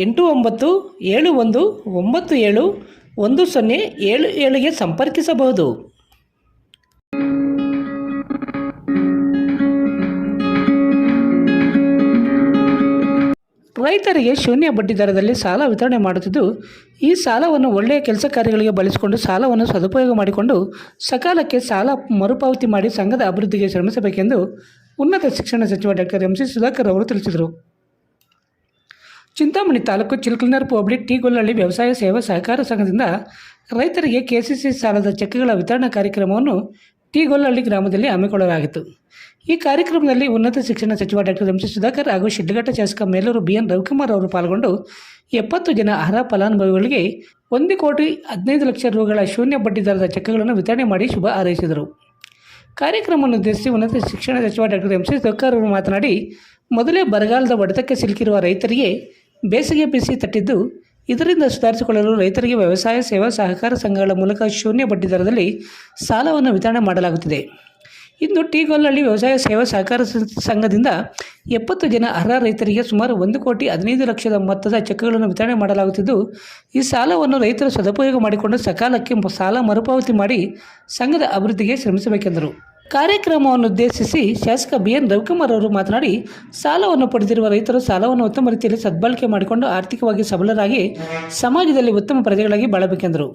ಎಂಟು ಒಂಬತ್ತು, ಏಳು ಒಂದು, ಒಂಬತ್ತು ಏಳು, ಒಂದು ಸೊನ್ನೆ, ಏಳು ಏಳಿಗೆ ಸಂಪರ್ಕಿಸಬಹುದು. ರೈತರಿಗೆ ಶೂನ್ಯ ಬಡ್ಡಿ ದರದಲ್ಲಿ ಸಾಲ ವಿತರಣೆ ಮಾಡುತ್ತಿದ್ದು, ಈ ಸಾಲವನ್ನು ಒಳ್ಳೆಯ ಕೆಲಸ ಕಾರ್ಯಗಳಿಗೆ ಬಳಸಿಕೊಂಡು ಸಾಲವನ್ನು ಸದುಪಯೋಗ ಮಾಡಿಕೊಂಡು ಸಕಾಲಕ್ಕೆ ಸಾಲ ಮರುಪಾವತಿ ಮಾಡಿ ಸಂಘದ ಅಭಿವೃದ್ಧಿಗೆ ಶ್ರಮಿಸಬೇಕೆಂದು ಉನ್ನತ ಶಿಕ್ಷಣ ಸಚಿವ ಡಾಕ್ಟರ್ ಎಂ ಸಿ ಸುಧಾಕರ್ ಅವರು ತಿಳಿಸಿದರು. ಚಿಂತಾಮಣಿ ತಾಲೂಕು ಚಿಲ್ಕಲ್ನರ್ ಹೋಬಳಿ ಟಿ ಗೊಲ್ಲಹಳ್ಳಿ ವ್ಯವಸಾಯ ಸೇವಾ ಸಹಕಾರ ಸಂಘದಿಂದ ರೈತರಿಗೆ ಕೆಸಿಸಿ ಸಾಲದ ಚೆಕ್ಗಳ ವಿತರಣಾ ಕಾರ್ಯಕ್ರಮವನ್ನು ಟಿ ಗೊಲ್ಲಹಳ್ಳಿ ಗ್ರಾಮದಲ್ಲಿ ಹಮ್ಮಿಕೊಳ್ಳಲಾಗಿತ್ತು. ಈ ಕಾರ್ಯಕ್ರಮದಲ್ಲಿ ಉನ್ನತ ಶಿಕ್ಷಣ ಸಚಿವ ಡಾಕ್ಟರ್ ಎಂ. ಸಿ. ಸುಧಾಕರ್ ಹಾಗೂ ಶಿಡ್ಲಘಟ್ಟ ಶಾಸಕ ಮೇಲೂರು ಬಿ. ಎನ್. ರವಿಕುಮಾರ್ ಅವರು ಪಾಲ್ಗೊಂಡು ಎಪ್ಪತ್ತು ಜನ ಅರ್ಹ ಫಲಾನುಭವಿಗಳಿಗೆ ಒಂದು ಕೋಟಿ ಹದಿನೈದು ಲಕ್ಷ ರೂಗಳ ಶೂನ್ಯ ಬಡ್ಡಿ ದರದ ಚೆಕ್ಗಳನ್ನು ವಿತರಣೆ ಮಾಡಿ ಶುಭ ಹಾರೈಸಿದರು. ಕಾರ್ಯಕ್ರಮವನ್ನು ಉದ್ದೇಶಿಸಿ ಉನ್ನತ ಶಿಕ್ಷಣ ಸಚಿವ ಡಾಕ್ಟರ್ ಎಂ. ಸಿ. ಸುಧಾಕರ್ ಅವರು ಮಾತನಾಡಿ, ಮೊದಲೇ ಬರಗಾಲದ ಹೊಡೆತಕ್ಕೆ ಸಿಲುಕಿರುವ ರೈತರಿಗೆ ಬೇಸಿಗೆ ಬಿಸಿ ತಟ್ಟಿದ್ದು. ಇದರಿಂದ ಸುಧಾರಿಸಿಕೊಳ್ಳಲು ರೈತರಿಗೆ ವ್ಯವಸಾಯ, ಸೇವಾ, ಸಹಕಾರ ಸಂಘಗಳ ಮೂಲಕ ಶೂನ್ಯ ಬಡ್ಡಿ ದರದಲ್ಲಿ ಸಾಲವನ್ನು ವಿತರಣೆ ಮಾಡಲಾಗುತ್ತಿದೆ. ಇಂದು ಟಿ ಗೊಲ್ಲಹಳ್ಳಿ ವ್ಯವಸಾಯ, ಸೇವಾ, ಸಹಕಾರ ಸಂಘದಿಂದ ಎಪ್ಪತ್ತು ಜನ ಅರ್ಹ ರೈತರಿಗೆ ಸುಮಾರು ಒಂದು ಕೋಟಿ ಹದಿನೈದು ಲಕ್ಷದ ಮೊತ್ತದ ಚೆಕ್ಗಳನ್ನು ವಿತರಣೆ ಮಾಡಲಾಗುತ್ತಿದ್ದು, ಈ ಸಾಲವನ್ನು ರೈತರು ಸದುಪಯೋಗ ಮಾಡಿಕೊಂಡು ಸಕಾಲಕ್ಕೆ ಸಾಲ ಮರುಪಾವತಿ ಮಾಡಿ ಸಂಘದ ಅಭಿವೃದ್ಧಿಗೆ ಶ್ರಮಿಸಬೇಕೆಂದರು. ಕಾರ್ಯಕ್ರಮವನ್ನು ಉದ್ದೇಶಿಸಿ ಶಾಸಕ ಬಿ ಎನ್ ರವಿಕುಮಾರ್ ಅವರು ಮಾತನಾಡಿ, ಸಾಲವನ್ನು ಪಡೆದಿರುವ ರೈತರು ಸಾಲವನ್ನು ಉತ್ತಮ ರೀತಿಯಲ್ಲಿ ಸದ್ಬಳಕೆ ಮಾಡಿಕೊಂಡು ಆರ್ಥಿಕವಾಗಿ ಸಬಲರಾಗಿ ಸಮಾಜದಲ್ಲಿ ಉತ್ತಮ ಪ್ರಜೆಗಳಾಗಿ ಬಾಳಬೇಕೆಂದರು.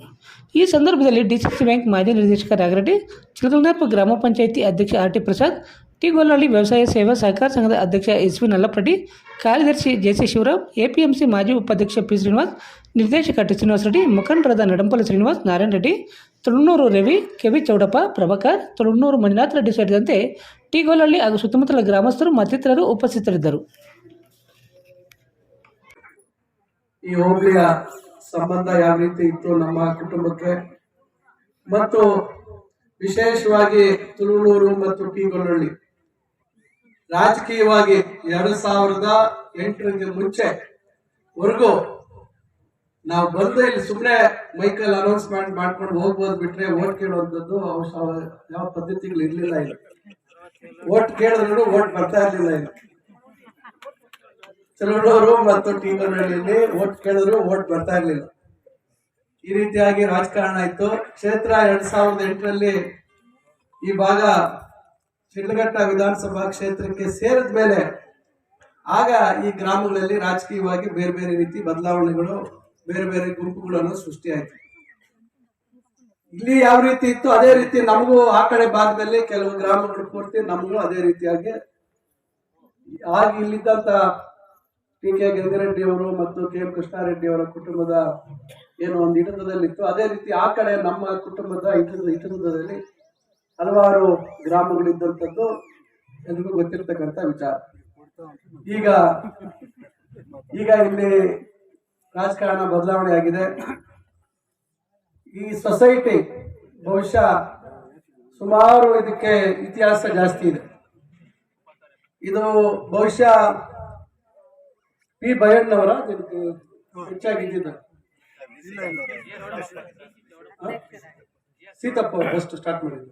ಈ ಸಂದರ್ಭದಲ್ಲಿ ಡಿಸಿಸಿ ಬ್ಯಾಂಕ್ ಮಾಜಿ ನಿರ್ದೇಶಕ ರಾಗರೆಡ್ಡಿ ಚಿಲಕಲ್ನಾರ್ಪ ಗ್ರಾಮ ಪಂಚಾಯಿತಿ ಅಧ್ಯಕ್ಷ R T Prasad T Gollahalli ವ್ಯವಸಾಯ ಸೇವಾ ಸಹಕಾರ ಸಂಘದ ಅಧ್ಯಕ್ಷ ಎಸ್ ವಿ ನಲ್ಲಪ್ಪರೆಡ್ಡಿ ಕಾರ್ಯದರ್ಶಿ ಜೆಸಿ ಶಿವರಾಮ್ ಎಪಿಎಂಸಿ ಮಾಜಿ ಉಪಾಧ್ಯಕ್ಷ ಪಿ. ಶ್ರೀನಿವಾಸ್, ನಿರ್ದೇಶಕ ಟಿ. ಶ್ರೀನಿವಾಸ ರೆಡ್ಡಿ, ಮುಖಂಡರಾದ ನಡಂಪಲ್ಲಿ ಶ್ರೀನಿವಾಸ್, ನಾರಾಯಣ ರೆಡ್ಡಿ ತುಳುನೂರು ರವಿ, ಕೆವಿ ಚೌಡಪ್ಪ, ಪ್ರಭಾಕರ್, ತುಳುನೂರು ಮಂಜುನಾಥ್ ರೆಡ್ಡಿ ಸೇರಿದಂತೆ ಟೀಗೋಲಹಳ್ಳಿ ಹಾಗೂ ಸುತ್ತಮುತ್ತಲ ಗ್ರಾಮಸ್ಥರು ಮತ್ತಿತರರು ಉಪಸ್ಥಿತರಿದ್ದರು. ಈ ಹೋಬಳಿಯ ಸಂಬಂಧ ಯಾವ ರೀತಿ ಇತ್ತು ನಮ್ಮ ಕುಟುಂಬಕ್ಕೆ? ಮತ್ತು ವಿಶೇಷವಾಗಿ ತುಳುನೂರು ಮತ್ತು ಟಿಗೋಲಹಳ್ಳಿ. ರಾಜಕೀಯವಾಗಿ ಎರಡು ಸಾವಿರದ ಎಂಟರಿಂದ ಮುಂಚೆ, ವರೆಗೂ ನಾವು ಬಂದು ಇಲ್ಲಿ ಸುಮ್ಮನೆ ಮೈಕಲ್ ಅನೌನ್ಸ್ಮೆಂಟ್ ಮಾಡ್ಕೊಂಡು ಹೋಗ್ಬೋದು ಬಿಟ್ರೆ ಓಟ್ ಕೇಳುವಂಥದ್ದು ಅವಶ್ಯ ಯಾವ ಪದ್ಧತಿಗಳು ಇರಲಿಲ್ಲ ಇಲ್ಲಿ. ಓಟ್ ಕೇಳಿದ್ರು ಓಟ್ ಬರ್ತಾ ಇರಲಿಲ್ಲ ಇಲ್ಲಿ. ಚಲೋರು ಮತ್ತು ಟೀಮಲ್ಲಿ ಓಟ್ ಕೇಳಿದ್ರು ಓಟ್ ಬರ್ತಾ ಇರಲಿಲ್ಲ. ಈ ರೀತಿಯಾಗಿ ರಾಜಕಾರಣ ಇತ್ತು ಕ್ಷೇತ್ರ ಎರಡ್ ಸಾವಿರದ ಎಂಟರಲ್ಲಿ ಈ ಭಾಗ ಶಿಡ್ಲಘಟ್ಟ ವಿಧಾನಸಭಾ ಕ್ಷೇತ್ರಕ್ಕೆ ಸೇರಿದ ಮೇಲೆ ಆಗ ಈ ಗ್ರಾಮಗಳಲ್ಲಿ ರಾಜಕೀಯವಾಗಿ ಬೇರೆ ಬೇರೆ ರೀತಿ ಬದಲಾವಣೆಗಳು ಬೇರೆ ಬೇರೆ ಗುಂಪುಗಳನ್ನು ಸೃಷ್ಟಿಯಾಯಿತು. ಇಲ್ಲಿ ಯಾವ ರೀತಿ ಇತ್ತು ಅದೇ ರೀತಿ ನಮಗೂ ಆ ಕಡೆ ಭಾಗದಲ್ಲಿ ಕೆಲವು ಗ್ರಾಮಗಳು ಪೂರ್ತಿ ನಮಗೂ ಅದೇ ರೀತಿಯಾಗಿ ಆಗ ಇಲ್ಲಿದ್ದಂತ ಟಿ ಕೆ ಗಂಗರೆಡ್ಡಿ ಅವರು ಮತ್ತು ಕೆ ಎಂ ಕೃಷ್ಣಾರೆಡ್ಡಿ ಅವರ ಕುಟುಂಬದ ಏನು ಒಂದು ಹಿಡಿತದಲ್ಲಿತ್ತು. ಅದೇ ರೀತಿ ಆ ಕಡೆ ನಮ್ಮ ಕುಟುಂಬದ ಹಿಡಿತದ ಹಿಡಿತದಲ್ಲಿ ಹಲವಾರು ಗ್ರಾಮಗಳಿದ್ದಂಥದ್ದು ಎಲ್ರಿಗೂ ಗೊತ್ತಿರ್ತಕ್ಕಂಥ ವಿಚಾರ. ಈಗ ಈಗ ಇಲ್ಲಿ ರಾಜಕಾರಣ ಬದಲಾವಣೆ ಆಗಿದೆ. ಈ ಸೊಸೈಟಿ ಬಹುಶಃ ಸುಮಾರು ಇದಕ್ಕೆ ಇತಿಹಾಸ ಜಾಸ್ತಿ ಇದೆ. ಇದು ಬಹುಶಃ ಪಿ ಬಯಣ್ಣವರ ಇದಕ್ಕೆ ಹೆಚ್ಚಾಗಿ ಇದ್ದಿದ್ದು. ಹ? ಸೀತಪ್ಪ ಫಸ್ಟ್ ಸ್ಟಾರ್ಟ್ ಮಾಡಿದ್ರು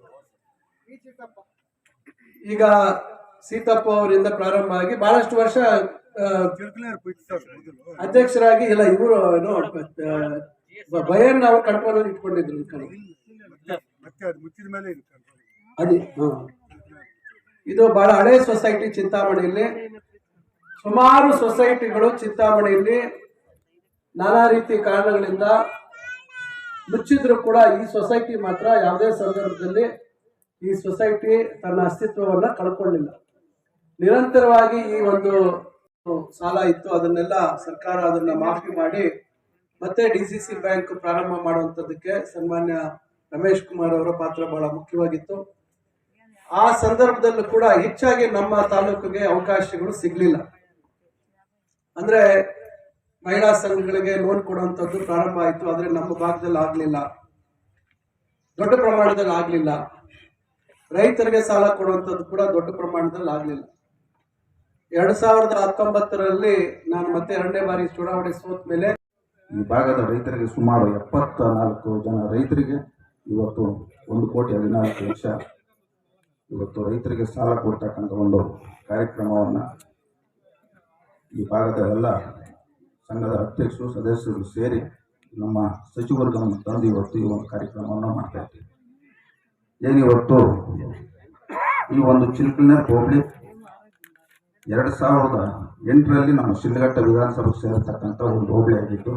ಈಗ ಸೀತಪ್ಪ ಅವರಿಂದ ಪ್ರಾರಂಭ ಆಗಿ ಬಹಳಷ್ಟು ವರ್ಷ ಅಧ್ಯಕ್ಷರಾಗಿ ಇಲ್ಲ ಇವರು ಏನೋ ಬಯಣ್ಣ ಅವ್ರು ಕಣ್ಪಾಲಲ್ಲಿ ಇಟ್ಕೊಂಡಿದ್ರು. ಅದೇ ಇದು ಬಹಳ ಹಳೆ ಸೊಸೈಟಿ ಚಿಂತಾಮಣಿಯಲ್ಲಿ. ಸುಮಾರು ಸೊಸೈಟಿಗಳು ಚಿಂತಾಮಣಿಯಲ್ಲಿ ನಾನಾ ರೀತಿ ಕಾರಣಗಳಿಂದ ಮುಚ್ಚಿದ್ರು ಕೂಡ ಈ ಸೊಸೈಟಿ ಮಾತ್ರ. ಯಾವುದೇ ಸಂದರ್ಭದಲ್ಲಿ ಈ ಸೊಸೈಟಿ ತನ್ನ ಅಸ್ತಿತ್ವವನ್ನು ಕಳ್ಕೊಳ್ಳಿಲ್ಲ ನಿರಂತರವಾಗಿ ಈ ಒಂದು ಸಾಲ ಇತ್ತು, ಅದನ್ನೆಲ್ಲ ಸರ್ಕಾರ ಅದನ್ನ ಮಾಫಿ ಮಾಡಿ ಮತ್ತೆ ಡಿ ಸಿ ಸಿ ಬ್ಯಾಂಕ್ ಪ್ರಾರಂಭ ಮಾಡುವಂಥದ್ದಕ್ಕೆ ಸನ್ಮಾನ್ಯ ರಮೇಶ್ ಕುಮಾರ್ ಅವರ ಪಾತ್ರ ಬಹಳ ಮುಖ್ಯವಾಗಿತ್ತು. ಆ ಸಂದರ್ಭದಲ್ಲೂ ಕೂಡ ಹೆಚ್ಚಾಗಿ ನಮ್ಮ ತಾಲೂಕಿಗೆ ಅವಕಾಶಗಳು ಸಿಗಲಿಲ್ಲ. ಅಂದ್ರೆ ಮಹಿಳಾ ಸಂಘಗಳಿಗೆ ಲೋನ್ ಕೊಡುವಂಥದ್ದು ಪ್ರಾರಂಭ ಆಯಿತು, ಆದರೆ ನಮ್ಮ ಭಾಗದಲ್ಲಿ ಆಗಲಿಲ್ಲ. ದೊಡ್ಡ ಪ್ರಮಾಣದಲ್ಲಿ ಆಗಲಿಲ್ಲ. ರೈತರಿಗೆ ಸಾಲ ಕೊಡುವಂಥದ್ದು ಕೂಡ ದೊಡ್ಡ ಪ್ರಮಾಣದಲ್ಲಿ ಆಗಲಿಲ್ಲ. ಎರಡು ಸಾವಿರದ ಹತ್ತೊಂಬತ್ತರಲ್ಲಿ ನಾನು ಮತ್ತೆ ಎರಡನೇ ಬಾರಿ ಚುನಾವಣೆ ಸೋತ ಮೇಲೆ ಈ ಭಾಗದ ರೈತರಿಗೆ ಸುಮಾರು ಎಪ್ಪತ್ತ ನಾಲ್ಕು ಜನ ರೈತರಿಗೆ ಇವತ್ತು ಒಂದು ಕೋಟಿ ಹದಿನಾಲ್ಕು ಲಕ್ಷ ಇವತ್ತು ರೈತರಿಗೆ ಸಾಲ ಕೊಡ್ತಕ್ಕಂಥ ಒಂದು ಕಾರ್ಯಕ್ರಮವನ್ನು ಈ ಭಾಗದ ಎಲ್ಲ ಸಂಘದ ಅಧ್ಯಕ್ಷರು, ಸದಸ್ಯರು ಸೇರಿ ನಮ್ಮ ಸಚಿವರುಗಳನ್ನು ತಂದು ಇವತ್ತು ಈ ಒಂದು ಕಾರ್ಯಕ್ರಮವನ್ನು ಮಾಡ್ತಾ ಇದ್ದೀವಿ. ಏನಿವತ್ತು ಈ ಒಂದು ಚಿಲ್ಕಲ್ನ ಹೋಬಳಿ ಎರಡು ಸಾವಿರದ ಎಂಟರಲ್ಲಿ ನಮ್ಮ ಶಿಲ್ಘಟ್ಟ ವಿಧಾನಸಭೆಗೆ ಸೇರತಕ್ಕಂಥ ಒಂದು ಹೋಬಳಿ ಆಗಿತ್ತು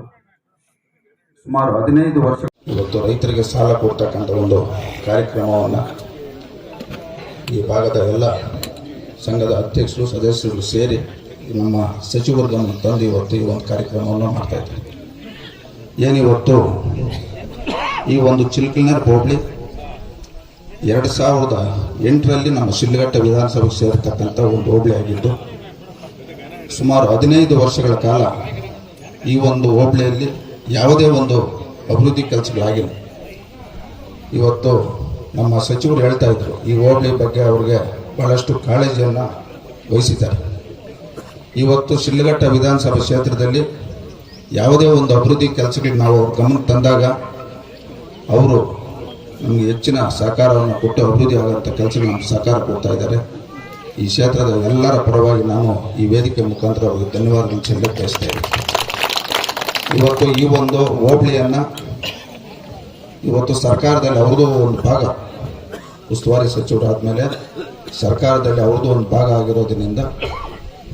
ಸುಮಾರು ಹದಿನೈದು ವರ್ಷ ಇವತ್ತು ರೈತರಿಗೆ ಸಾಲ ಕೊಡ್ತಕ್ಕಂಥ ಒಂದು ಕಾರ್ಯಕ್ರಮವನ್ನು ಈ ಭಾಗದ ಎಲ್ಲ ಸಂಘದ ಅಧ್ಯಕ್ಷರು, ಸದಸ್ಯರು ಸೇರಿ ನಮ್ಮ ಸಚಿವರುಗಳನ್ನು ತಂದು ಇವತ್ತು ಈ ಒಂದು ಕಾರ್ಯಕ್ರಮವನ್ನು ಮಾಡ್ತಾ ಇದ್ದೀವಿ ಏನಿವತ್ತು ಈ ಒಂದು ಚಿಲ್ಕಲ್ನರ್ ಹೋಬಳಿ ಎರಡು ಸಾವಿರದ ಎಂಟರಲ್ಲಿ ನಮ್ಮ ಶಿಲ್ಘಟ್ಟ ವಿಧಾನಸಭೆಗೆ ಸೇರ್ತಕ್ಕಂಥ ಒಂದು ಹೋಬಳಿ ಆಗಿದ್ದು, ಸುಮಾರು ಹದಿನೈದು ವರ್ಷಗಳ ಕಾಲ ಈ ಒಂದು ಹೋಬಳಿಯಲ್ಲಿ ಯಾವುದೇ ಒಂದು ಅಭಿವೃದ್ಧಿ ಕೆಲಸಗಳಾಗಿಲ್ಲ. ಇವತ್ತು ನಮ್ಮ ಸಚಿವರು ಹೇಳ್ತಾ ಇದ್ರು, ಈ ಹೋಬಳಿ ಬಗ್ಗೆ ಅವ್ರಿಗೆ ಬಹಳಷ್ಟು ಕಾಳಜಿಯನ್ನು ವಹಿಸಿದ್ದಾರೆ. ಇವತ್ತು ಶಿಲ್ಘಟ್ಟ ವಿಧಾನಸಭಾ ಕ್ಷೇತ್ರದಲ್ಲಿ ಯಾವುದೇ ಒಂದು ಅಭಿವೃದ್ಧಿ ಕೆಲಸಗಳಿಗೆ ನಾವು ಗಮನಕ್ಕೆ ತಂದಾಗ, ಅವರು ನಮಗೆ ಹೆಚ್ಚಿನ ಸಹಕಾರವನ್ನು ಕೊಟ್ಟು ಅಭಿವೃದ್ಧಿ ಆಗುವಂಥ ಕೆಲಸಗಳು ನಮ್ಗೆ ಸಹಕಾರ ಕೊಡ್ತಾ ಇದ್ದಾರೆ. ಈ ಕ್ಷೇತ್ರದ ಎಲ್ಲರ ಪರವಾಗಿ ನಾನು ಈ ವೇದಿಕೆ ಮುಖಾಂತರ ಅವರಿಗೆ ಧನ್ಯವಾದಗಳನ್ನು ಬಯಸ್ತೇನೆ ಇವತ್ತು ಈ ಒಂದು ಹೋಬಳಿಯನ್ನು ಇವತ್ತು ಸರ್ಕಾರದಲ್ಲಿ ಅವ್ರದ್ದು ಒಂದು ಭಾಗ, ಉಸ್ತುವಾರಿ ಆದಮೇಲೆ ಸರ್ಕಾರದಲ್ಲಿ ಅವ್ರದ್ದು ಒಂದು ಭಾಗ ಆಗಿರೋದ್ರಿಂದ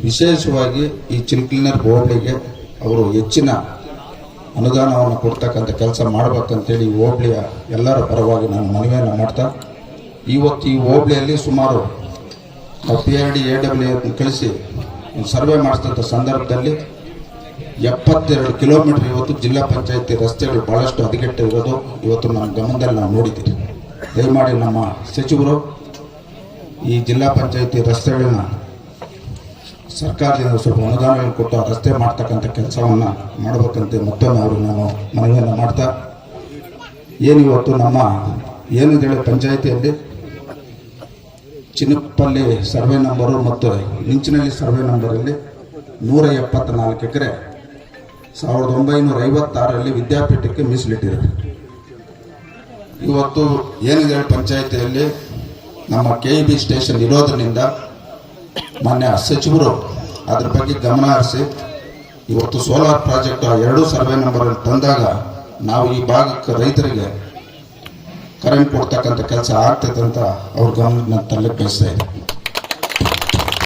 ವಿಶೇಷವಾಗಿ ಈ ಚಿಲ್ಕ್ಲಿನರ್ ಹೋಬಳಿಗೆ ಅವರು ಹೆಚ್ಚಿನ ಅನುದಾನವನ್ನು ಕೊಡ್ತಕ್ಕಂಥ ಕೆಲಸ ಮಾಡಬೇಕಂತೇಳಿ ಹೋಬಳಿಯ ಎಲ್ಲರ ಪರವಾಗಿ ನಾನು ಮನವಿಯನ್ನು ಮಾಡ್ತಾ, ಇವತ್ತು ಈ ಹೋಬಳಿಯಲ್ಲಿ ಸುಮಾರು P R D A W ಕಳಿಸಿ ಸರ್ವೆ ಮಾಡಿಸಿದಂಥ ಸಂದರ್ಭದಲ್ಲಿ ಎಪ್ಪತ್ತೆರಡು ಕಿಲೋಮೀಟರ್ ಇವತ್ತು ಜಿಲ್ಲಾ ಪಂಚಾಯತಿ ರಸ್ತೆಗಳು ಭಾಳಷ್ಟು ಹದಗೆಟ್ಟು ಇರೋದು ಇವತ್ತು ನಮ್ಮ ಗಮನದಲ್ಲಿ ನಾವು ನೋಡಿದ್ದೀವಿ. ದಯಮಾಡಿ ನಮ್ಮ ಸಚಿವರು ಈ ಜಿಲ್ಲಾ ಪಂಚಾಯತಿ ರಸ್ತೆಗಳನ್ನ ಸರ್ಕಾರದಿಂದ ಸ್ವಲ್ಪ ಅನುದಾನಗಳು ಕೊಟ್ಟು ಆ ರಸ್ತೆ ಮಾಡ್ತಕ್ಕಂಥ ಕೆಲಸವನ್ನು ಮಾಡಬೇಕಂತೆ ಮತ್ತೊಮ್ಮೆ ಅವರು ನಾನು ಮನವಿಯನ್ನು ಮಾಡ್ತಾ, ಏನು ಇವತ್ತು ನಮ್ಮ ಏನಿದೆ ಪಂಚಾಯಿತಿಯಲ್ಲಿ ಚಿನ್ನಪ್ಪಲ್ಲಿ ಸರ್ವೆ ನಂಬರು ಮತ್ತು ಇಂಚಿನಲ್ಲಿ ಸರ್ವೆ ನಂಬರಲ್ಲಿ ನೂರ ಎಪ್ಪತ್ನಾಲ್ಕು ಎಕರೆ ಸಾವಿರದ ಒಂಬೈನೂರ ಐವತ್ತಾರರಲ್ಲಿ ವಿದ್ಯಾಪೀಠಕ್ಕೆ ಮೀಸಲಿಟ್ಟಿದೆ. ಇವತ್ತು ಏನಿದೆ ಪಂಚಾಯಿತಿಯಲ್ಲಿ? ನಮ್ಮ ಕೆ ಇ ಬಿ ಸ್ಟೇಷನ್ ಇರೋದ್ರಿಂದ ಮಾನ್ಯ ಸಚಿವರು ಅದ್ರ ಬಗ್ಗೆ ಗಮನ ಹರಿಸಿ. ಇವತ್ತು ಸೋಲಾರ್ ಪ್ರಾಜೆಕ್ಟ್ ಎರಡೂ ಸರ್ವೆ ನಂಬರ್ ತಂದಾಗ ನಾವು ಈ ಭಾಗಕ್ಕೆ ರೈತರಿಗೆ ಕರೆಂಟ್ ಕೊಡ್ತಕ್ಕಂಥ ಕೆಲಸ ಆಗ್ತೈತೆ ಅಂತ ಅವ್ರ ಗಮನ ತಲೆ